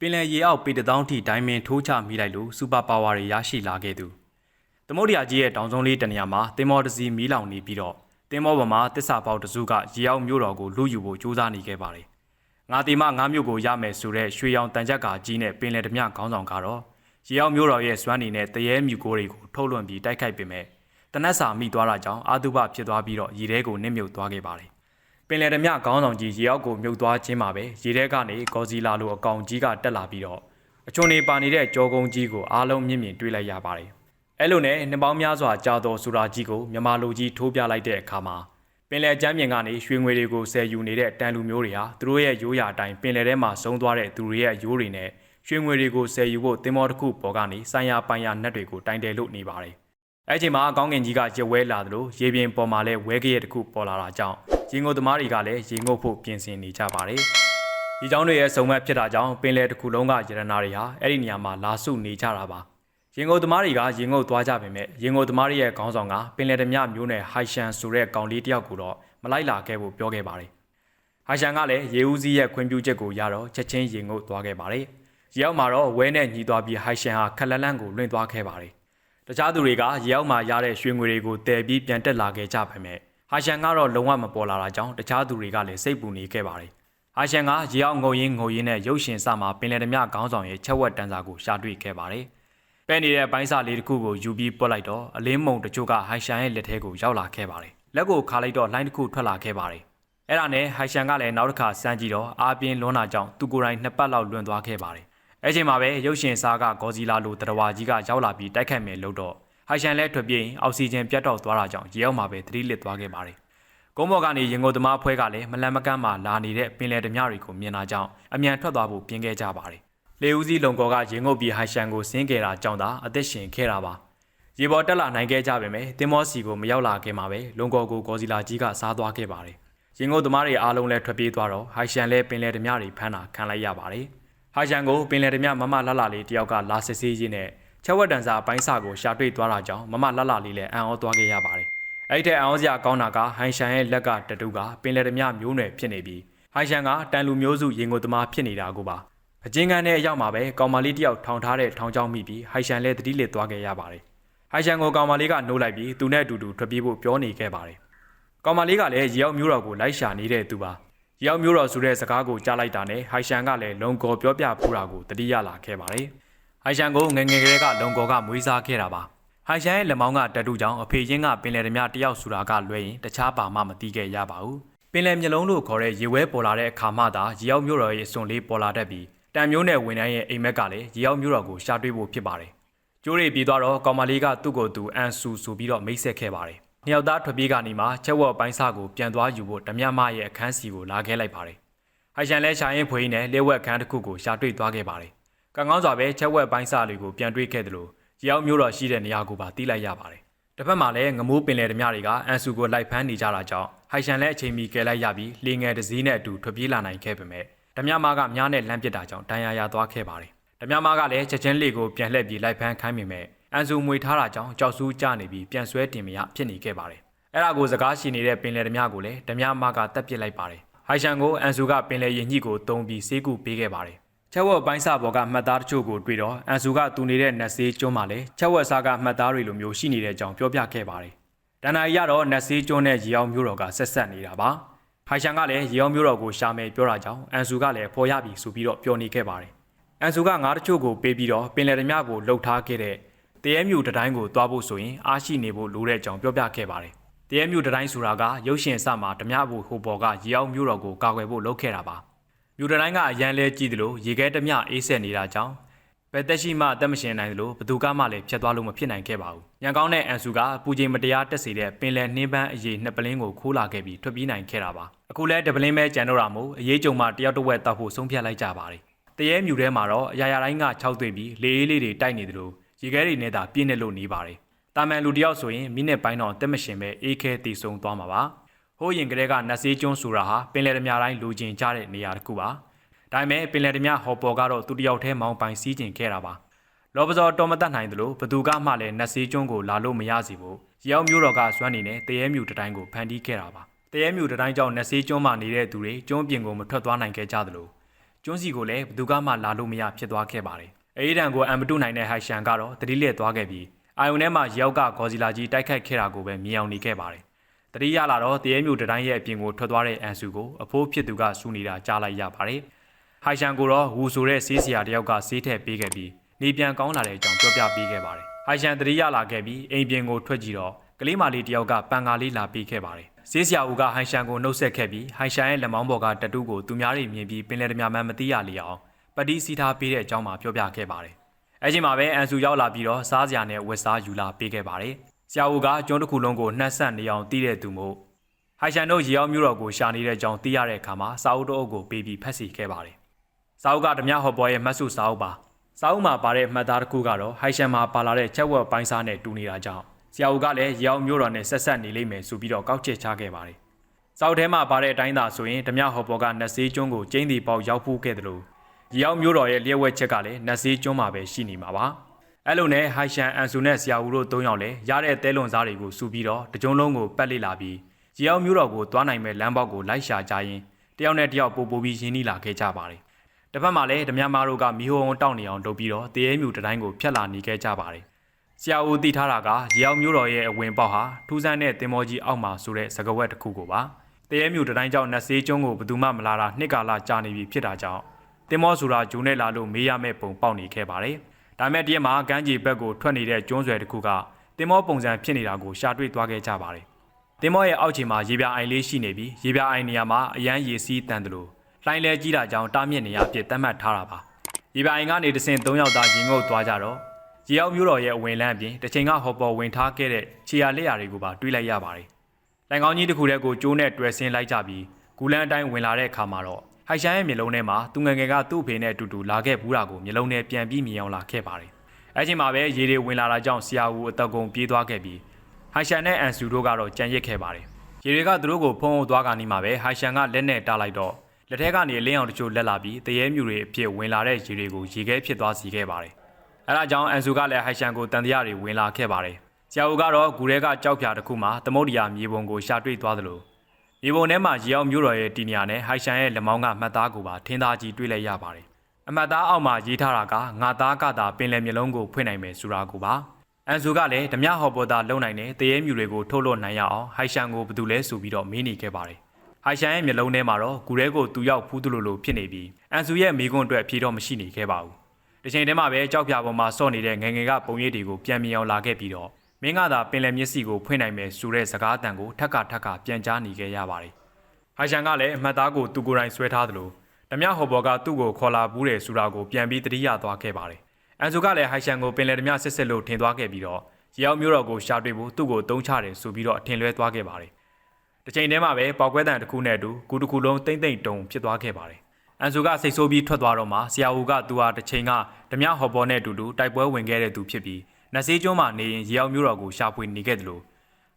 ပင်လယ်ရေအောက်ပေတသောင်းထိဒိုင်းမင်ထိုးချမိလိုက်လို့စူပါပါဝါတွေရရှိလာခဲ့သူသမုဒ္ဒရာကြီးရဲ့တောင်စုံလေးတနေရာမှာတင်မောတစီမီးလောင်နေပြီးတော့တင်မောပေါ်မှာတစ္ဆာပေါက်တစုကရေအောက်မြို့တော်ကိုလူယူဖို့ကြိုးစားနေခဲ့ပါတယ်ငါတီမငါမြို့ကိုရမယ်ဆိုတဲ့ရွှေရောင်တန်ကြပ်ကာကြီးနဲ့ပင်လယ်ဓမြခေါင်းဆောင်ကတော့ရေအောက်မြို့တော်ရဲ့စွမ်းနေနဲ့တရေမြူကိုတွေကိုထုတ်လွှင့်ပြီးတိုက်ခိုက်ပေမဲ့တနက်စာမိသွားတာကြောင့်အာတုပဖြစ်သွားပြီးတော့ရေထဲကိုနစ်မြုပ်သွားခဲ့ပါတယ် ပင်လယ်ဓမြခေါင်းဆောင်ကြီးရေအောက်ကိုမြုပ်သွားခြင်းမှာပဲရေထဲကနေဂေါ်ဇီလာလိုအကောင်ကြီးကတက်လာပြီးတော့အချွန်နေပါနေတဲ့ကြောကုန်းကြီးကိုအားလုံးမြင့်မြင့်တွေးလိုက်ရပါတယ်အဲ့လိုနဲ့နှစ်ပေါင်းများစွာကြာတော်ဆိုတာကြီးကိုမြမလိုကြီးထိုးပြလိုက်တဲ့အခါမှာပင်လယ်ကျမ်းပြင်ကနေရွှေငွေတွေကိုဆယ်ယူနေတဲ့တန်လူမျိုးတွေဟာသူတို့ရဲ့ရိုးရာအတိုင်းပင်လယ်ထဲမှာဆုံးသွားတဲ့သူတွေရဲ့ရိုးတွေနဲ့ရွှေငွေတွေကိုဆယ်ယူဖို့တင်မောတစ်ခုပေါ်ကနေဆိုင်ရာပိုင်ရာနက်တွေကိုတိုင်တယ်လို့နေပါတယ်။ အဲ့ချိန်မှာကောင်းကင်ကြီးကရဝဲလာသလိုရေပြင်ပေါ်မှာလည်းဝဲကရက်တစ်ခုပေါ်လာတာကြောင့်ရေငုပ်သမားတွေကလည်းရေငုပ်ဖို့ပြင်ဆင်နေကြပါတယ်။ဒီကြောင့်တွေရဲ့စုံမက်ဖြစ်တာကြောင့်ပင်လယ်တစ်ခုလုံးကရတနာတွေဟာအဲ့ဒီနေရာမှာလာစုနေကြတာပါ။ရေငုပ်သမားတွေကရေငုပ်သွားကြပေမဲ့ရေငုပ်သမားတွေရဲ့ခေါင်းဆောင်ကပင်လယ်ဓမြမျိုးနယ်ဟိုင်ရှန်ဆိုတဲ့ကောင်လေးတယောက်ကိုတော့မလိုက်လာခဲ့ဖို့ပြောခဲ့ပါတယ်။ဟိုင်ရှန်ကလည်းရေဦးစီးရဲ့ခွင့်ပြုချက်ကိုရတော့ချက်ချင်းရေငုပ်သွားခဲ့ပါတယ်။ရေအောက်မှာတော့ဝဲနဲ့ညီသွားပြီးဟိုင်ရှန်ဟာခက်လက်လန့်ကိုလွင့်သွားခဲ့ပါတယ် တခြားသူတွေကရေအောက်မှာရတဲ့ရွှေငွေတွေကိုတည်ပြီးပြန်တက်လာခဲ့ကြပါမယ်။ဟိုင်ရှန်ကတော့လုံးဝမပေါ်လာတာကြောင့်တခြားသူတွေကလည်းစိတ်ပူနေခဲ့ပါတယ်။ဟိုင်ရှန်ကရေအောက်ငုံရင်းငုံရင်းနဲ့ရုပ်ရှင်စမှာပင်လယ်ဓမြခေါင်းဆောင်ရဲ့ချက်ဝက်တန်းစာကိုရှာတွေ့ခဲ့ပါတယ်။ပဲ့နေတဲ့ပိုင်းစာလေးတစ်ခုကိုယူပြီးပွက်လိုက်တော့အလင်းမုံတချို့ကဟိုင်ရှန်ရဲ့လက်ထဲကိုရောက်လာခဲ့ပါတယ်။လက်ကိုခါလိုက်တော့လိုင်းတစ်ခုထွက်လာခဲ့ပါတယ်။အဲ့ဒါနဲ့ဟိုင်ရှန်ကလည်းနောက်တစ်ခါစမ်းကြည့်တော့အာပြင်းလွန်းတာကြောင့်သူကိုယ်တိုင်နှစ်ပတ်လောက်လွန်သွားခဲ့ပါတယ်။ အဲ့ချိန်မှာပဲရုပ်ရှင်စားကဂေါ်ဇီလာလိုတရဝါကြီးကရောက်လာပြီးတိုက်ခိုက်မယ်လို့တော့ဟိုင်ရှန်လည်းထွက်ပြေးအောက်ဆီဂျင်ပြတ်တော့သွားတာကြောင့်ရေအောက်မှာပဲသတိလစ်သွားခဲ့ပါတယ်။ကုန်းဘော်ကနေရင်ကုန်သမားဖွဲကလည်းမလန်မကန့်မှလာနေတဲ့ပင်လယ်ဓမြတွေကိုမြင်လာကြောင်းအမြန်ထွက်သွားဖို့ပြင်ခဲ့ကြပါတယ်။လေဦးစီးလုံကော်ကရင်ငုတ်ပြီးဟိုင်ရှန်ကိုဆင်းခဲ့တာကြောင့်သာအသက်ရှင်ခဲ့တာပါ။ရေပေါ်တက်လာနိုင်ခဲ့ကြပေမဲ့တင်မောစီကိုမရောက်လာခင်မှာပဲလုံကော်ကိုဂေါ်ဇီလာကြီးကစားသွားခဲ့ပါတယ်။ရင်ငုတ်သမားတွေအားလုံးလည်းထွက်ပြေးသွားတော့ဟိုင်ရှန်လည်းပင်လယ်ဓမြတွေဖမ်းတာခံလိုက်ရပါတယ်။ ဟိုင်ရှန်ကိုပင်လယ်ဓမြမမလှလှလေးတယောက်ကလာစစ်ဆေးရင်းနဲ့ချက်ဝက်တန်စာအပိုင်းစာကိုရှာတွေ့သွားတာကြောင့်မမလှလှလေးလည်းအံ့ဩသွားခဲ့ရပါတယ်။အဲ့ဒီထက်အံ့ဩစရာကောင်းတာကဟိုင်ရှန်ရဲ့လက်ကတတူကပင်လယ်ဓမြမျိုးနွယ်ဖြစ်နေပြီးဟိုင်ရှန်ကတန်လူမျိုးစုရင်ကိုသမားဖြစ်နေတာကိုပါ။အချင်းကန်းနဲ့အရောက်မှာပဲကောင်မလေးတယောက်ထောင်ထားတဲ့ထောင်ချောင်းမိပြီးဟိုင်ရှန်လည်းတတိလစ်သွားခဲ့ရပါတယ်။ဟိုင်ရှန်ကိုကောင်မလေးကနှိုးလိုက်ပြီးသူနဲ့အတူတူထွက်ပြေးဖို့ပြောနေခဲ့ပါတယ်။ကောင်မလေးကလည်းရေရောက်မျိုးတော်ကိုလိုက်ရှာနေတဲ့သူပါ။ ရေရောက်မျိုးတော်ဆိုတဲ့စကားကိုကြားလိုက်တာနဲ့ဟိုင်ရှန်ကလည်းလုံကော်ပြောပြဖူးတာကိုတတိယလာခဲ့ပါတယ်။ဟိုင်ရှန်ကိုငငယ်ကလေးကလုံကော်ကမွေးစားခဲ့တာပါ။ဟိုင်ရှန်ရဲ့လက်မောင်းကတတူကြောင့်အဖေချင်းကပင်လယ်ဓမြတယောက်ဆူတာကလွဲရင်တခြားပါမှမသိခဲ့ရပါဘူး။ပင်လယ်မျက်လုံးလို့ခေါ်တဲ့ရေဝဲပေါ်လာတဲ့အခါမှသာရေရောက်မျိုးတော်ရဲ့အစွန်လေးပေါ်လာတတ်ပြီးတန်မျိုးနဲ့ဝန်ထမ်းရဲ့အိမ်မက်ကလည်းရေရောက်မျိုးတော်ကိုရှာတွေ့ဖို့ဖြစ်ပါတယ်။ကျိုးရီပြီးသွားတော့ကောင်မလေးကသူ့ကိုယ်သူအန်ဆူဆိုပြီးတော့မိတ်ဆက်ခဲ့ပါတယ်။ နှစ်ယောက်သားထွက်ပြေးကနေမှချက်ဝက်ပိုင်းစာကိုပြန်သွားယူဖို့ဓမြမရဲ့အခန်းစီကိုလာခဲ့လိုက်ပါတယ်။ဟိုင်ရှန်လဲရှာရင်ဖွေးနဲ့လက်ဝက်အခန်းတစ်ခုကိုရှာတွေ့သွားခဲ့ပါတယ်။ကံကောင်းစွာပဲချက်ဝက်ပိုင်းစာတွေကိုပြန်တွေ့ခဲ့တယ်လို့ရေရောက်မျိုးတော်ရှိတဲ့နေရာကိုပါတီးလိုက်ရပါတယ်။တစ်ဖက်မှာလည်းငမိုးပင်လယ်ဓမြတွေကအန်ဆူကိုလိုက်ဖမ်းနေကြတာကြောင့်ဟိုင်ရှန်လည်းအချိန်မီကယ်လိုက်ရပြီးလေငယ်တစ်စည်းနဲ့အတူထွက်ပြေးလာနိုင်ခဲ့ပေမဲ့ဓမြမကမြားနဲ့လမ်းပစ်တာကြောင့်တန်ရာရသွားခဲ့ပါတယ်။ဓမြမကလည်းချက်ချင်းလေကိုပြန်လှည့်ပြီးလိုက်ဖမ်းခိုင်းမိမဲ့ အန်ဆူမွေထားတာကြောင့်ကြောက်ဆူးကျနေပြီးပြန်ဆွဲတင်မရဖြစ်နေခဲ့ပါတယ်။အဲ့ဒါကိုစကားရှိနေတဲ့ပင်လယ်ဓမြကိုလည်းဓမြမကတက်ပစ်လိုက်ပါတယ်။ဟိုင်ရှန်ကိုအန်ဆူကပင်လယ်ရင်ညှိကိုတုံပြီးဆေးကုပေးခဲ့ပါတယ်။ချက်ဝက်ပိုင်းစာပေါ်ကမှတ်သားတချို့ကိုတွေ့တော့အန်ဆူကတူနေတဲ့နတ်ဆေးကျွန်းမှာလည်းချက်ဝက်စားကမှတ်သားတွေလိုမျိုးရှိနေတဲ့အကြောင်းပြောပြခဲ့ပါတယ်။တန်နာရီကတော့နတ်ဆေးကျွန်းနဲ့ရေအောင်မျိုးတော်ကဆက်ဆက်နေတာပါ။ဟိုင်ရှန်ကလည်းရေအောင်မျိုးတော်ကိုရှာမယ်ပြောတာကြောင့်အန်ဆူကလည်းဖော်ရပြီဆိုပြီးတော့ပြောနေခဲ့ပါတယ်။အန်ဆူကငါးတချို့ကိုပေးပြီးတော့ပင်လယ်ဓမြကိုလှုပ်ထားခဲ့တဲ့တ ရဲမြူတတိုင်းကိုသွားဖို့ဆိုရင်အားရှိနေဖို့လိုတဲ့အကြောင်းပြောပြခဲ့ပါတယ်။တရဲမြူတတိုင်းဆိုတာကရုပ်ရှင်အစမှာဓမြဘူဟိုပေါ်ကရေအောင်မျိုးတော်ကိုကာကွယ်ဖို့လုပ်ခဲ့တာပါ။မြူတတိုင်းကအရန်လဲကြည့်သလိုရေခဲဓမြအေးဆက်နေတာကြောင့်ဘယ်သက်ရှိမှအသက်မရှင်နိုင်သလိုဘသူကမှလည်းဖြတ်သွားလို့မဖြစ်နိုင်ခဲ့ပါဘူး။ညံကောင်းတဲ့အန်ဆူကပူချိန်မတရားတက်စေတဲ့ပင်လယ်နှင်းပန်းအရေးနှစ်ပလင်းကိုခိုးလာခဲ့ပြီးထွက်ပြေးနိုင်ခဲ့တာပါ။အခုလဲတပလင်းပဲကြံတော့တာမို့အရေးကြုံမှတယောက်တစ်ဝက်တောက်ဖို့ဆုံးဖြတ်လိုက်ကြပါတယ်။တရဲမြူထဲမှာတော့အရာရာတိုင်းက၆သွေးပြီးလေအေးလေးတွေတိုက်နေသလို ရေခဲတွေနဲ့သာပြည့်နေလို့နေပါတယ်။တာမန်လူတယောက်ဆိုရင်မိနစ်ပိုင်းတော့တက်မရှင်ပဲအေးခဲတည်ဆုံသွားမှာပါ။ဟိုးရင်ကလေးကနတ်စေးကျွန်းဆိုတာဟာပင်လယ်ဓမြတိုင်းလူကျင်ကြတဲ့နေရာတစ်ခုပါ။ဒါပေမဲ့ပင်လယ်ဓမြဟော်ပေါ်ကတော့သူတယောက်တည်းမောင်းပိုင်စီးကျင်ခဲ့တာပါ။လောပဇော်တော်မတတ်နိုင်သလိုဘသူကမှလည်းနတ်စေးကျွန်းကိုလာလို့မရစီဘူး။ရောက်မျိုးတော်ကစွမ်းနေနဲ့တရဲမြူတတိုင်းကိုဖန်တီးခဲ့တာပါ။တရဲမြူတတိုင်းကြောင့်နတ်စေးကျွန်းမှာနေတဲ့သူတွေကျွန်းပြင်ကိုမထွက်သွားနိုင်ခဲ့ကြသလိုကျွန်းစီကိုလည်းဘသူကမှလာလို့မရဖြစ်သွားခဲ့ပါတယ်။ အဲဒီတန်ကိုအံမတုနိုင်တဲ့ဟိုင်ရှန်ကတော့တတိလက်သွားခဲ့ပြီးအာယုန်ထဲမှာရောက်ကဂေါ်စီလာကြီးတိုက်ခိုက်ခဲ့တာကိုပဲမြင်အောင်နေခဲ့ပါတယ်။တတိရလာတော့တရေမျိုးတတိုင်းရဲ့အပြင်ကိုထွက်သွားတဲ့အန်စုကိုအဖိုးဖြစ်သူကစူနေတာကြားလိုက်ရပါတယ်။ဟိုင်ရှန်ကိုတော့ဝူဆိုတဲ့ဆေးဆရာတယောက်ကဆေးထည့်ပေးခဲ့ပြီးနေပြန်ကောင်းလာတဲ့အကြောင်းပြောပြပေးခဲ့ပါတယ်။ဟိုင်ရှန်တတိရလာခဲ့ပြီးအိမ်ပြင်ကိုထွက်ကြည့်တော့ကလေးမလေးတယောက်ကပန်ကာလေးလာပေးခဲ့ပါတယ်။ဆေးဆရာဦးကဟိုင်ရှန်ကိုနှုတ်ဆက်ခဲ့ပြီးဟိုင်ရှန်ရဲ့လက်မောင်းပေါ်ကတတူးကိုသူများတွေမြင်ပြီးပင်လယ်ဓမြမှန်းမသိရလေအောင် ပတိစီထားပေးတဲ့အကြောင်းမှာပြောပြခဲ့ပါတယ်။အဲချိန်မှာပဲအန်ဆူရောက်လာပြီးတော့စားစရာနဲ့ဝက်စားယူလာပေးခဲ့ပါတယ်။ဆရာဦးကကျွန်းတစ်ခုလုံးကိုနှက်ဆက်နေအောင်တီးတဲ့သူမို့ဟိုင်ရှန်တို့ရေအောင်မျိုးတော်ကိုရှာနေတဲ့အကြောင်းသိရတဲ့အခါမှာစာအုပ်တို့အုပ်ကိုပေးပြီးဖတ်စီခဲ့ပါတယ်။စာအုပ်ကဓမြဟော်ပေါ်ရဲ့မှတ်စုစာအုပ်ပါ။စာအုပ်မှာပါတဲ့မှတ်သားတစ်ခုကတော့ဟိုင်ရှန်မှာပါလာတဲ့ချက်ဝက်ပိုင်းစားနဲ့တူနေတာကြောင့်ဆရာဦးကလည်းရေအောင်မျိုးတော်နဲ့ဆက်ဆက်နေလိမ့်မယ်ဆိုပြီးတော့ကောက်ချက်ချခဲ့ပါတယ်။စာအုပ်ထဲမှာပါတဲ့အတိုင်းသာဆိုရင်ဓမြဟော်ပေါ်ကနတ်စေးကျွန်းကိုကျင်းတီပေါက်ရောက်ဖူးခဲ့တယ်လို့ ရေအောင်မျိုးတော်ရဲ့လျှက်ဝက်ချက်ကလည်းနတ်စေးကျွန်းမှာပဲရှိနေမှာပါ။အဲ့လိုနဲ့ဟိုင်ရှန်အန်ဆူနဲ့ဆရာဦးတို့၃ယောက်လည်းရတဲ့တဲလွန်စားတွေကိုစူပြီးတော့တကြုံလုံးကိုပတ်လိလာပြီးရေအောင်မျိုးတော်ကိုသွားနိုင်မဲ့လမ်းပေါက်ကိုလိုက်ရှာကြရင်တယောက်နဲ့တယောက်ပို့ပို့ပြီးရင်းနှီးလာခဲ့ကြပါတယ်။တစ်ဖက်မှာလည်းဓမြမာတို့ကမီဟိုအောင်တောက်နေအောင်လုပ်ပြီးတော့တရေမြူတတိုင်းကိုဖျက်လာနေခဲ့ကြပါတယ်။ဆရာဦးသိထားတာကရေအောင်မျိုးတော်ရဲ့အဝင်ပေါက်ဟာထူးဆန်းတဲ့တင်မောကြီးအောက်မှာဆိုတဲ့စကဝက်တစ်ခုကိုပါ။တရေမြူတတိုင်းကြောင့်နတ်ဆေးကျွန်းကိုဘယ်သူမှမလာတာနှစ်ကာလကြာနေပြီဖြစ်တာကြောင့် တင်မောဆိုတာဂျုံနဲ့လာလို့မေးရမယ့်ပုံပေါက်နေခဲ့ပါတယ်။ဒါမဲ့တရက်မှာကမ်းခြေဘက်ကိုထွက်နေတဲ့ကျွန်းဆွယ်တစ်ခုကတင်မောပုံစံဖြစ်နေတာကိုရှာတွေ့သွားခဲ့ကြပါတယ်။တင်မောရဲ့အောက်ခြေမှာရေပြအိုင်လေးရှိနေပြီးရေပြအိုင်နေရာမှာအရန်ရေစီးတန်တယ်လို့လှိုင်းလဲကြီးတာကြောင့်တားမြစ်နေရဖြစ်သတ်မှတ်ထားတာပါ။ရေပြအိုင်ကနေတဆင်၃ယောက်သားရင်ငုပ်သွားကြတော့ရေအောင်မျိုးတော်ရဲ့အဝင်လန်းအပြင်တစ်ချိန်ကဟော်ပေါ်ဝင်ထားခဲ့တဲ့ခြေရလက်ရာတွေကိုပါတွေးလိုက်ရပါတယ်။လိုင်ကောင်းကြီးတစ်ခုတည်းကိုကျိုးနဲ့တွယ်ဆင်းလိုက်ကြပြီးဂူလန်အတိုင်းဝင်လာတဲ့အခါမှာတော့ ဟိုင်ရှန်ရဲ့မျက်လုံးထဲမှာသူငယ်ငယ်ကသူ့အဖေနဲ့အတူတူလာခဲ့ဘူးတာကိုမျက်လုံးထဲပြန်ပြီးမြင်အောင်လာခဲ့ပါတယ်။အဲချိန်မှာပဲရေတွေဝင်လာတာကြောင့်ဆရာဦးအသက်ကုန်ပြေးသွားခဲ့ပြီးဟိုင်ရှန်နဲ့အန်ဆူတို့ကတော့ကြံရစ်ခဲ့ပါတယ်။ရေတွေကသူတို့ကိုဖုံးအုပ်သွားကနေမှပဲဟိုင်ရှန်ကလက်နဲ့တားလိုက်တော့လက်ထဲကနေလင်းအောင်တချို့လက်လာပြီးတရေမြူတွေအဖြစ်ဝင်လာတဲ့ရေတွေကိုရေခဲဖြစ်သွားစေခဲ့ပါတယ်။အဲဒါကြောင့်အန်ဆူကလည်းဟိုင်ရှန်ကိုတန်တရားတွေဝင်လာခဲ့ပါတယ်။ဆရာဦးကတော့ဂူထဲကကြောက်ဖြာတစ်ခုမှသမုတ်တရာမြေပုံကိုရှာတွေ့သွားသလို မြေပုံထဲမှာရေအောင်မျိုးတော်ရဲ့တီနီယာနဲ့ဟိုင်ရှန်ရဲ့လက်မောင်းကမှတ်သားကိုပါထင်းသားကြီးတွေ့လိုက်ရပါတယ်။အမှတ်သားအောက်မှာရေးထားတာကငါသားကသာပင်လယ်မျက်လုံးကိုဖွင့်နိုင်မယ်ဆိုတာကိုပါ။အန်ဆူကလည်းဓမြဟော်ပေါ်သားလုံနိုင်တဲ့တရေမြူတွေကိုထုတ်လွှတ်နိုင်ရအောင်ဟိုင်ရှန်ကိုဘယ်သူလဲဆိုပြီးတော့မေးနေခဲ့ပါတယ်။ဟိုင်ရှန်ရဲ့မျက်လုံးထဲမှာတော့ဂူရဲကိုသူရောက်ဖူးသူလိုလိုဖြစ်နေပြီးအန်ဆူရဲ့မိကွန်းအတွက်အဖြေတော့မရှိနေခဲ့ပါဘူး။ဒီချိန်တည်းမှာပဲကြောက်ပြပေါ်မှာစော့နေတဲ့ငငယ်ကပုံရိပ်တွေကိုပြန်မြင်အောင်လာခဲ့ပြီးတော့ မင်းကသာပင်လယ်မျက်စိကိုဖွင့်နိုင်မယ်ဆိုတဲ့စကားအတန်ကိုထက်ကထက်ကပြန်ကြားနေခဲ့ရပါတယ်။ဟိုင်ရှန်ကလည်းအမှတ်သားကိုသူကိုယ်တိုင်ဆွဲထားသလိုဓမြဟော်ဘော်ကသူ့ကိုခေါ်လာဘူးတယ်ဆိုတာကိုပြန်ပြီးတတိယသွားခဲ့ပါတယ်။အန်ဆူကလည်းဟိုင်ရှန်ကိုပင်လယ်ဓမြစစ်စစ်လို့ထင်သွားခဲ့ပြီးတော့ရေအောင်မျိုးတော်ကိုရှာတွေ့ဖို့သူ့ကိုတုံးချတယ်ဆိုပြီးတော့အထင်လွဲသွားခဲ့ပါတယ်။တစ်ချိန်တည်းမှာပဲပေါက်ကွဲတံတစ်ခုနဲ့အတူကူတစ်ခုလုံးတိမ့်တိမ့်တုံဖြစ်သွားခဲ့ပါတယ်။အန်ဆူကစိတ်ဆိုးပြီးထွက်သွားတော့မှဆရာဦးကသူဟာတစ်ချိန်ကဓမြဟော်ဘော်နဲ့အတူတူတိုက်ပွဲဝင်ခဲ့တဲ့သူဖြစ်ပြီး နတ်စေးကျွန်းမှာနေရင်ရေအောင်မျိုးတော်ကိုရှာဖွေနေခဲ့တယ်လို့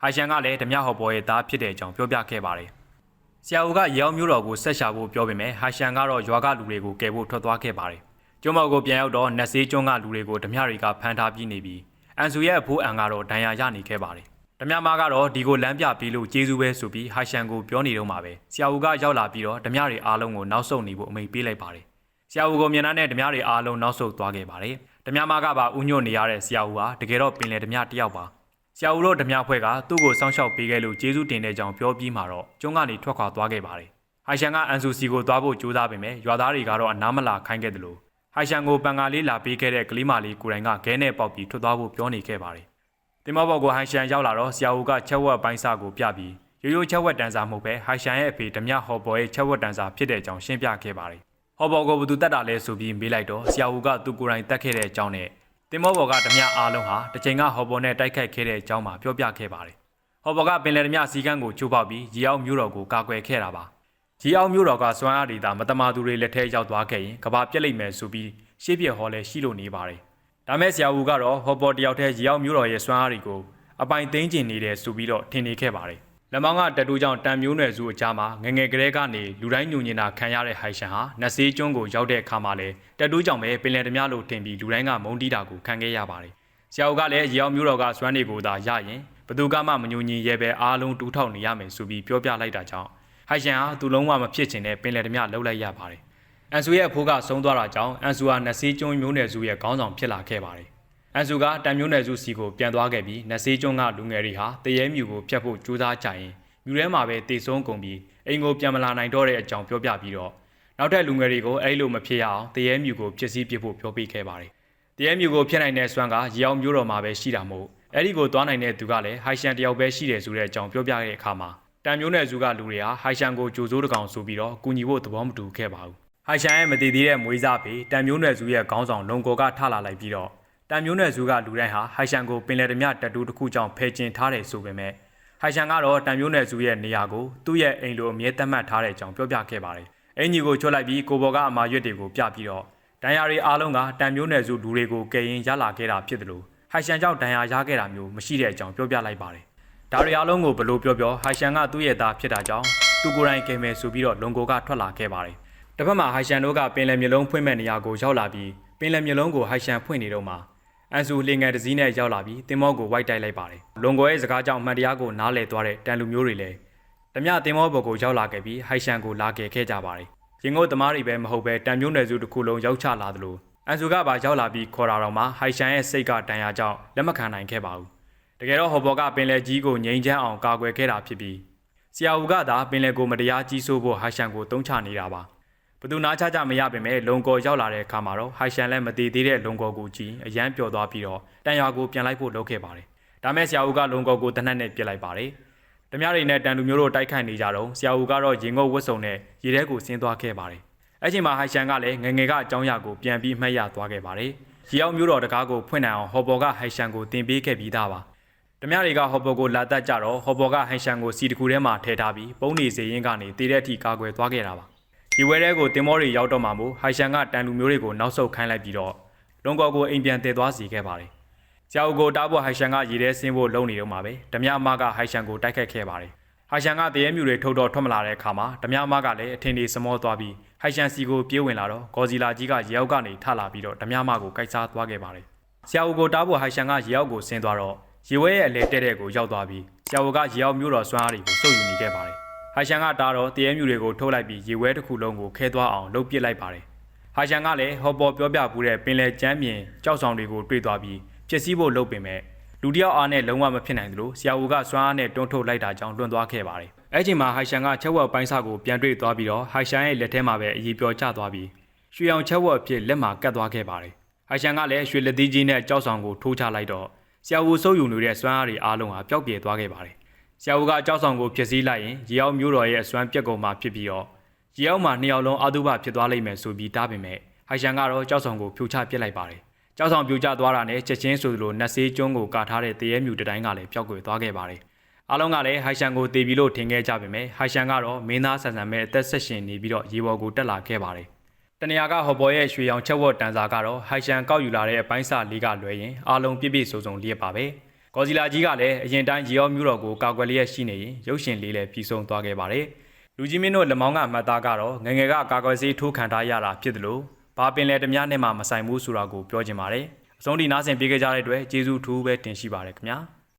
ဟိုင်ရှန်ကလည်းဓမြဟော်ဘော်ရဲ့သားဖြစ်တဲ့အကြောင်းပြောပြခဲ့ပါတယ်။ဆရာဦးကရေအောင်မျိုးတော်ကိုဆက်ရှာဖို့ပြောပေမဲ့ဟိုင်ရှန်ကတော့ရွာကလူတွေကိုကယ်ဖို့ထွက်သွားခဲ့ပါတယ်။ကျွန်းမော်ကိုပြန်ရောက်တော့နတ်စေးကျွန်းကလူတွေကိုဓမြတွေကဖမ်းထားပြီးနေပြီးအန်ဆူရဲ့အဖိုးအန်ကတော့ဒဏ်ရာရနေခဲ့ပါတယ်။ဓမြမကတော့ဒီကိုလမ်းပြပေးလို့ကျေးဇူးပဲဆိုပြီးဟိုင်ရှန်ကိုပြောနေတော့မှာပဲဆရာဦးကရောက်လာပြီးတော့ဓမြတွေအားလုံးကိုနောက်ဆုတ်နေဖို့အမိန့်ပေးလိုက်ပါတယ်။ဆရာဦးကိုမြင်တဲ့ဓမြတွေအားလုံးနောက်ဆုတ်သွားခဲ့ပါတယ်။ ဓမြမကပါဥညွတ်နေရတဲ့ဆရာဦးဟာတကယ်တော့ပင်လေဓမြတယောက်ပါ။ဆရာဦးတို့ဓမြဖွဲ့ကသူ့ကိုစောင့်ရှောက်ပေးခဲ့လို့ကျေးဇူးတင်တဲ့ကြောင်ပြောပြီးမှတော့ကျွန်းကနေထွက်ခွာသွားခဲ့ပါတယ်။ဟိုင်ရှန်ကအန်ဆူစီကိုသွားဖို့ကြိုးစားပေမဲ့ရွာသားတွေကတော့အနားမလာခိုင်းခဲ့တယ်လို့ဟိုင်ရှန်ကိုပန်ကာလေးလာပေးခဲ့တဲ့ကလေးမလေးကိုယ်တိုင်ကခဲနဲ့ပေါက်ပြီးထွက်သွားဖို့ပြောနေခဲ့ပါတယ်။တင်မောဘော်ကိုဟိုင်ရှန်ရောက်လာတော့ဆရာဦးကချက်ဝက်ပိုင်းစာကိုပြပြီးရိုးရိုးချက်ဝက်တန်စာမဟုတ်ပဲဟိုင်ရှန်ရဲ့အဖေဓမြဟော်ဘော်ရဲ့ချက်ဝက်တန်စာဖြစ်တဲ့အကြောင်းရှင်းပြခဲ့ပါတယ်။ ဟော်ဘော်ကိုဘသူတက်တာလဲဆိုပြီးမေးလိုက်တော့ဆရာဦးကသူကိုယ်တိုင်တက်ခဲ့တဲ့အကြောင်းနဲ့တင်မောဘော်ကဓမြအားလုံးဟာတစ်ချိန်ကဟော်ဘော်နဲ့တိုက်ခိုက်ခဲ့တဲ့အကြောင်းမှာပြောပြခဲ့ပါတယ်။ဟော်ဘော်ကပင်လယ်ဓမြစီကန်းကိုချိုးပေါက်ပြီးရေအောင်မျိုးတော်ကိုကာကွယ်ခဲ့တာပါ။ရေအောင်မျိုးတော်ကစွမ်းအားတွေသာမတမာသူတွေလက်ထဲရောက်သွားခဲ့ရင်ကဘာပြက်လိမ့်မယ်ဆိုပြီးရှေ့ပြဟော်လဲရှိလို့နေပါတယ်။ဒါမဲ့ဆရာဦးကတော့ဟော်ဘော်တယောက်တည်းရေအောင်မျိုးတော်ရဲ့စွမ်းအားတွေကိုအပိုင်သိမ်းကျင်နေတယ်ဆိုပြီးတော့ထင်နေခဲ့ပါတယ်။ လက်မောင်းကတတူကြောင့်တန်မျိုးနွယ်စုအကြားမှာငငယ်ကလေးကနေလူတိုင်းညူညင်တာခံရတဲ့ဟိုင်ရှန်ဟာနတ်စေးကျွန်းကိုရောက်တဲ့အခါမှာလဲတတူကြောင့်ပဲပင်လယ်ဓမြလို့ထင်ပြီးလူတိုင်းကမုန်းတီးတာကိုခံခဲ့ရပါတယ်။ဆရာဦးကလည်းရေအောင်မျိုးတော်ကစွမ်းတွေကိုသာရရင်ဘသူကမှမညူညင်ရဲပဲအားလုံးတူးထောက်နေရမယ်ဆိုပြီးပြောပြလိုက်တာကြောင့်ဟိုင်ရှန်ဟာသူလုံးဝမဖြစ်ချင်တဲ့ပင်လယ်ဓမြလှုပ်လိုက်ရပါတယ်။အန်ဆူရဲ့အဖိုးကဆုံးသွားတာကြောင့်အန်ဆူဟာနစီကျွန်းမျိုးနယ်စုရဲ့ခေါင်းဆောင်ဖြစ်လာခဲ့ပါတယ်။ အန်ဆူကတန်မျိုးနယ်စုစီကိုပြန်သွားခဲ့ပြီးနစီကျွန်းကလူငယ်တွေဟာတရဲမြူကိုဖျက်ဖို့ကြိုးစားကြရင်မြူထဲမှာပဲတေဆုံးကုန်ပြီးအိမ်ကိုပြန်မလာနိုင်တော့တဲ့အကြောင်းပြောပြပြီးတော့နောက်ထပ်လူငယ်တွေကိုအဲ့လိုမဖြစ်ရအောင်တရဲမြူကိုဖြစ်စည်းပစ်ဖို့ပြောပြခဲ့ပါတယ်။တရဲမြူကိုဖျက်နိုင်တဲ့စွမ်းကရေအောင်မျိုးတော်မှာပဲရှိတာမို့အဲ့ဒီကိုသွားနိုင်တဲ့သူကလည်းဟိုင်ရှန်တယောက်ပဲရှိတယ်ဆိုတဲ့အကြောင်းပြောပြတဲ့အခါမှာတန်မျိုးနယ်စုကလူတွေဟာဟိုင်ရှန်ကိုကြိုစိုးတကောင်ဆိုပြီးတော့ကူညီဖို့သဘောမတူခဲ့ပါဘူး။ဟိုင်ရှန်ရဲ့မတည်သေးတဲ့မွေးစားပေတန်မျိုးနယ်စုရဲ့ခေါင်းဆောင်လုံကောကထလာလိုက်ပြီးတော့ တန်မျိုးနယ်စုကလူတိုင်းဟာဟိုင်ရှန်ကိုပင်လယ်ဓမြတက်တူးတစ်ခုကြောင့်ဖယ်ကျင်ထားတယ်ဆိုပေမဲ့ဟိုင်ရှန်ကတော့တန်မျိုးနယ်စုရဲ့နေရာကိုသူ့ရဲ့အိမ်လိုအမြဲတမ်းမှတ်ထားတဲ့အကြောင်းပြောပြခဲ့ပါတယ်။အင်ကြီးကိုချွတ်လိုက်ပြီးကိုဘော်ကအမာရွက်တွေကိုပြပြီးတော့ဒဏ်ရာတွေအားလုံးကတန်မျိုးနယ်စုလူတွေကိုကယ်ရင်ရလာခဲ့တာဖြစ်တယ်လို့ဟိုင်ရှန်ကြောင့်ဒဏ်ရာရခဲ့တာမျိုးမရှိတဲ့အကြောင်းပြောပြလိုက်ပါတယ်။ဒါတွေအားလုံးကိုဘလို့ပြောပြောဟိုင်ရှန်ကသူ့ရဲ့သားဖြစ်တာကြောင့်သူကိုယ်တိုင်ကယ်မယ်ဆိုပြီးတော့လုံကိုကထွက်လာခဲ့ပါတယ်။တစ်ဖက်မှာဟိုင်ရှန်တို့ကပင်လယ်မျိုးလုံးဖွင့်မဲ့နေရာကိုရောက်လာပြီးပင်လယ်မျိုးလုံးကိုဟိုင်ရှန်ဖွင့်နေတော့မှာ အန်ဆူလင်ငယ်တစည်းနဲ့ရောက်လာပြီးတင်မောကိုဝိုက်တိုက်လိုက်ပါတယ်။လုံကိုရဲ့စကားကြောင့်မှန်တရားကိုနားလည်သွားတဲ့တန်လူမျိုးတွေလည်းဓမြတင်မောဘော်ကိုရောက်လာခဲ့ပြီးဟိုင်ရှန်ကိုလာခဲ့ခဲ့ကြပါတယ်။ရင်ငုတ်သမားတွေပဲမဟုတ်ပဲတန်မျိုးနယ်စုတစ်ခုလုံးရောက်ချလာသလိုအန်ဆူကပါရောက်လာပြီးခေါ်တာတော့မှဟိုင်ရှန်ရဲ့စိတ်ကတန်ရာကြောင့်လက်မခံနိုင်ခဲ့ပါဘူး။တကယ်တော့ဟော်ဘော်ကပင်လယ်ကြီးကိုငြိမ်းချမ်းအောင်ကာကွယ်ခဲ့တာဖြစ်ပြီးဆရာဦးကသာပင်လယ်ကိုမတရားကြီးဆိုးဖို့ဟိုင်ရှန်ကိုတုံးချနေတာပါ။ ဘသူနာချကြမရပါပဲလုံကော်ရောက်လာတဲ့အခါမှာတော့ဟိုင်ရှန်လည်းမတည်သေးတဲ့လုံကော်ကိုကြည့်အရန်ပျော်သွားပြီးတော့တန်ရွာကိုပြန်လိုက်ဖို့လုပ်ခဲ့ပါတယ်။ဒါမဲ့ဆရာဦးကလုံကော်ကိုတနက်နဲ့ပြစ်လိုက်ပါတယ်။ဓမြတွေနဲ့တန်လူမျိုးတို့တိုက်ခိုက်နေကြတော့ဆရာဦးကတော့ရင်ငုတ်ဝတ်စုံနဲ့ရေထဲကိုဆင်းသွားခဲ့ပါတယ်။အဲ့ချိန်မှာဟိုင်ရှန်ကလည်းငငယ်ကအကြောင်းအရာကိုပြန်ပြီးမှတ်ရသွားခဲ့ပါတယ်။ရေအောင်မျိုးတော်တကားကိုဖွင့်နိုင်အောင်ဟော်ဘော်ကဟိုင်ရှန်ကိုတင်ပေးခဲ့ပြီးသားပါ။ဓမြတွေကဟော်ဘော်ကိုလာတတ်ကြတော့ဟော်ဘော်ကဟိုင်ရှန်ကိုစီတကူထဲမှာထည့်ထားပြီးပုံနေစေရင်ကနေတည်တဲ့အထိကာကွယ်သွားခဲ့တာပါ။ ဒီဝဲတဲကိုတင်မောတွေရောက်တော့မှမို့ဟိုင်ရှန်ကတန်လူမျိုးတွေကိုနောက်ဆုတ်ခိုင်းလိုက်ပြီးတော့လုံကော်ကိုအိမ်ပြန်တည်သွားစီခဲ့ပါတယ်။ဆရာဦးကိုတားဖို့ဟိုင်ရှန်ကရေထဲဆင်းဖို့လုံနေတော့မှာပဲဓမြအမကဟိုင်ရှန်ကိုတိုက်ခတ်ခဲ့ပါတယ်။ဟိုင်ရှန်ကတရေမြူတွေထုတ်တော့ထွက်မလာတဲ့အခါမှာဓမြအမကလည်းအထင်ကြီးစမောသွားပြီးဟိုင်ရှန်စီကိုပြေးဝင်လာတော့ဂေါ်စီလာကြီးကရေအောက်ကနေထလာပြီးတော့ဓမြမကိုကိုက်စားသွားခဲ့ပါတယ်။ဆရာဦးကိုတားဖို့ဟိုင်ရှန်ကရေအောက်ကိုဆင်းသွားတော့ရေဝဲရဲ့အလဲတဲ့တဲ့ကိုရောက်သွားပြီးဆရာဦးကရေအောက်မျိုးတော်စွမ်းအားတွေကိုစုပ်ယူနေခဲ့ပါတယ်။ ဟိုင်ရှန်ကတားတော့တရေမြူတွေကိုထုတ်လိုက်ပြီးရေဝဲတစ်ခုလုံးကိုခဲသွားအောင်လှုပ်ပစ်လိုက်ပါတယ်။ဟိုင်ရှန်ကလည်းဟော်ပေါ်ပြောပြပူးတဲ့ပင်လယ်ကျမ်းပြင်ကြောက်ဆောင်တွေကိုတွေ့သွားပြီးပြစ်စည်းဖို့လုပ်ပင်မဲ့လူတယောက်အားနဲ့လုံးဝမဖြစ်နိုင်သလိုဆရာဦးကစွမ်းအားနဲ့တွန်းထုတ်လိုက်တာကြောင့်လွန်သွားခဲ့ပါတယ်။အဲ့ချိန်မှာဟိုင်ရှန်ကချက်ဝက်ပိုင်းစာကိုပြန်တွေ့သွားပြီးတော့ဟိုင်ရှန်ရဲ့လက်ထဲမှာပဲအည်ပျော်ကျသွားပြီးရွှေအောင်ချက်ဝက်အဖြစ်လက်မှာကတ်သွားခဲ့ပါတယ်။ဟိုင်ရှန်ကလည်းရွှေလက်သီးကြီးနဲ့ကြောက်ဆောင်ကိုထိုးချလိုက်တော့ဆရာဦးစုပ်ယူနေတဲ့စွမ်းအားတွေအားလုံးဟာပျောက်ပြဲသွားခဲ့ပါတယ်။ ဆရာဦးကကြောက်ဆောင်ကိုဖျက်ဆီးလိုက်ရင်ရေအောင်မျိုးတော်ရဲ့အစွမ်းပြက်ကုန်မှဖြစ်ပြီးတော့ရေအောင်မှာနှစ်ယောက်လုံးအတုပဖြစ်သွားလိမ့်မယ်ဆိုပြီးတားပေမဲ့ဟိုင်ရှန်ကတော့ကြောက်ဆောင်ကိုဖြိုချပစ်လိုက်ပါတယ်။ကြောက်ဆောင်ပြိုကျသွားတာနဲ့ချက်ချင်းဆိုသလိုနတ်ဆေးကျွန်းကိုကာထားတဲ့တရဲမြူတတိုင်းကလည်းပျောက်ကွယ်သွားခဲ့ပါတယ်။အားလုံးကလည်းဟိုင်ရှန်ကိုတေးပြီးလို့ထင်ခဲ့ကြပေမဲ့ဟိုင်ရှန်ကတော့မင်းသားဆန်ဆန်မဲ့အသက်ဆက်ရှင်နေပြီးတော့ရေပေါ်ကိုတက်လာခဲ့ပါတယ်။တနေရာကဟော်ပေါ်ရဲ့ရွှေရောင်ချက်ဝတ်တန်စာကတော့ဟိုင်ရှန်ကောက်ယူလာတဲ့အပိုင်းစာလေးကလွဲရင်အားလုံးပြည့်ပြည့်စုံစုံလျက်ပါပဲ။ ကော်စီလာကြီးကလည်းအရင်တိုင်းရေရောမျိုးတော်ကိုကာကွယ်လျက်ရှိနေရင်ရုပ်ရှင်လေးလည်းပြီးဆုံးသွားခဲ့ပါတယ်။လူကြီးမင်းတို့လက်မောင်းကမှတ်သားကတော့ငငယ်ကကာကွယ်ဆေးထိုးခံထားရတာဖြစ်တယ်လို့ဘာပင်လဲတမနဲ့မှမဆိုင်ဘူးဆိုတာကိုပြောချင်ပါတယ်။အဆုံးထိနားဆင်ပေးကြတဲ့အတွက်ကျေးဇူးထူးပဲတင်ရှိပါတယ်ခင်ဗျာ။